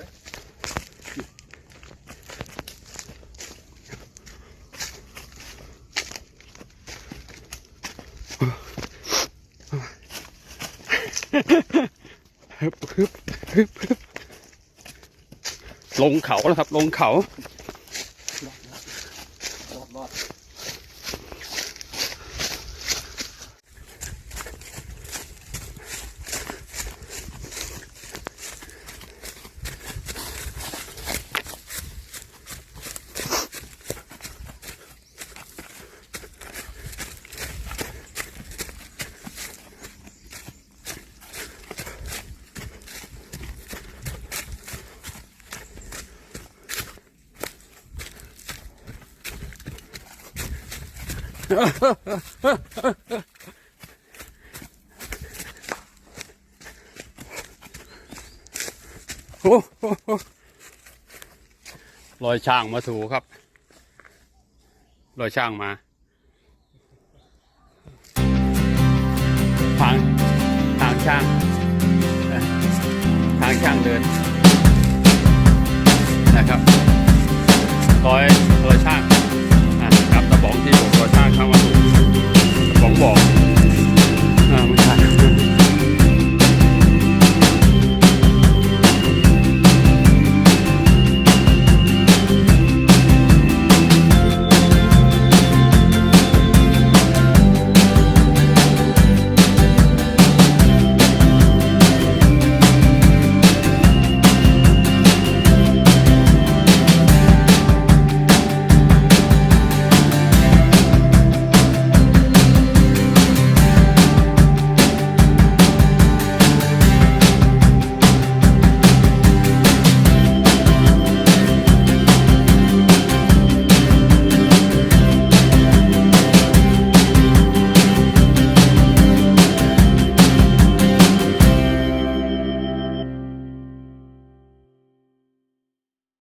วยฮึบฮึบฮึบฮึบลงเขาแล้วครับ ลงเขา โอ้โหรอยช่างมาถูครับรอยช่างมาทางทางช่าง ทางช่างเดิน